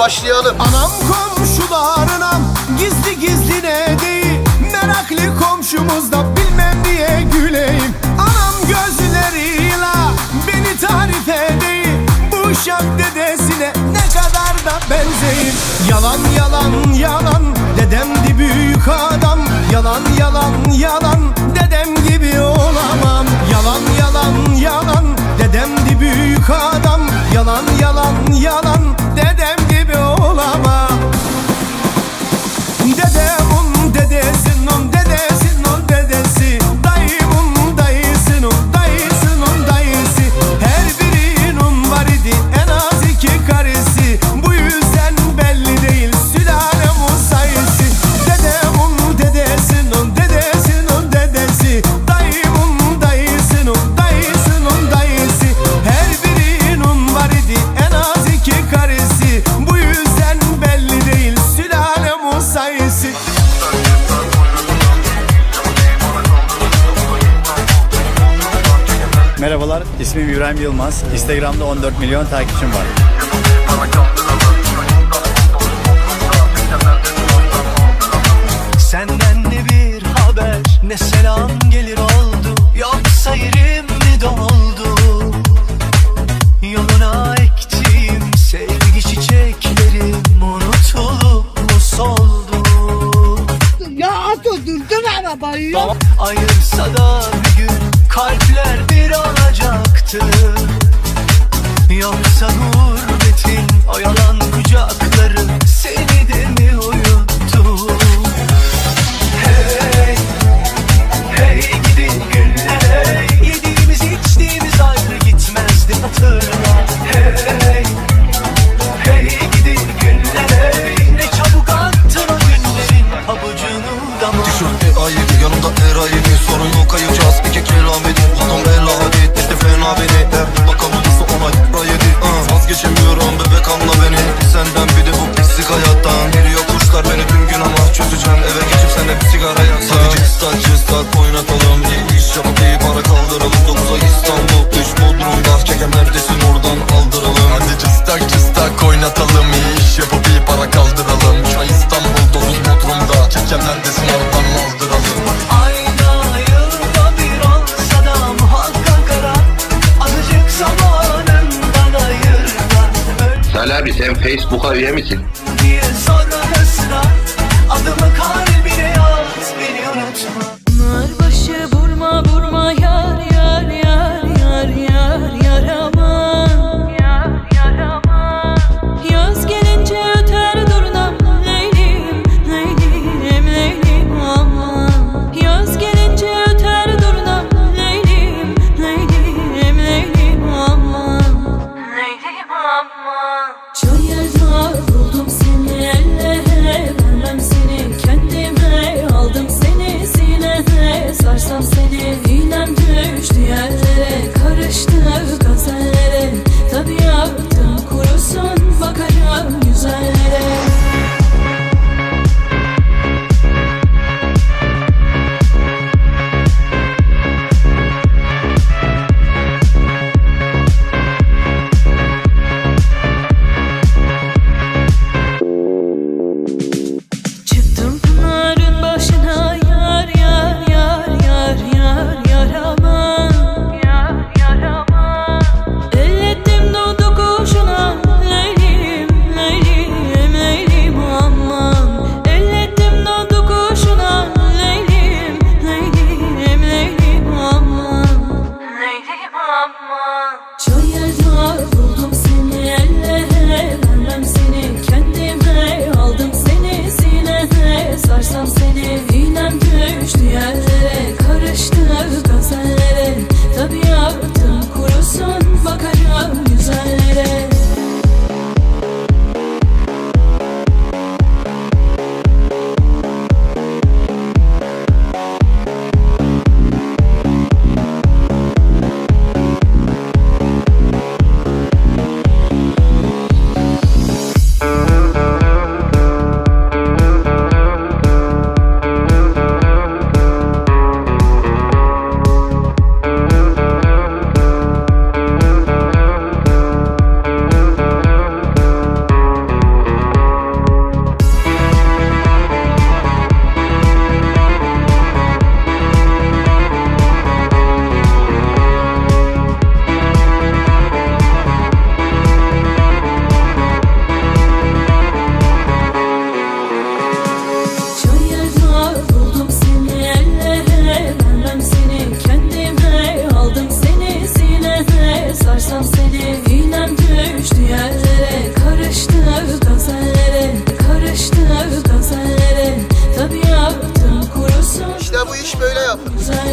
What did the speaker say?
başlayalım. Anam komşularına gizli gizli ne değil Meraklı komşumuzda bilmem diye güleyim. Anam gözleriyle beni tarif edeyim. Bu şak dedesine ne kadar da benzeyim. Yalan yalan yalan dedemdi büyük adam. Yalan yalan yalan dedem gibi olamam. Yalan yalan yalan dedemdi büyük adam. Yalan yalan İsmim İbrahim Yılmaz. Instagram'da 14 milyon takipçim var. İstanbul düş Bodrum'da Çekem neredesin? Oradan aldıralım. Hadi cıstak cıstak oynatalım. İyi iş yapıp iyi para kaldıralım. Şu an İstanbul dolu Bodrum'da. Çekem neredesin? Oradan aldıralım. Ayda yılda bir olsa da muhakkak ara. Azıcık zamanından ayır Salih sen Facebook'a üye misin? Yine düştü yer Böyle. Uzaylara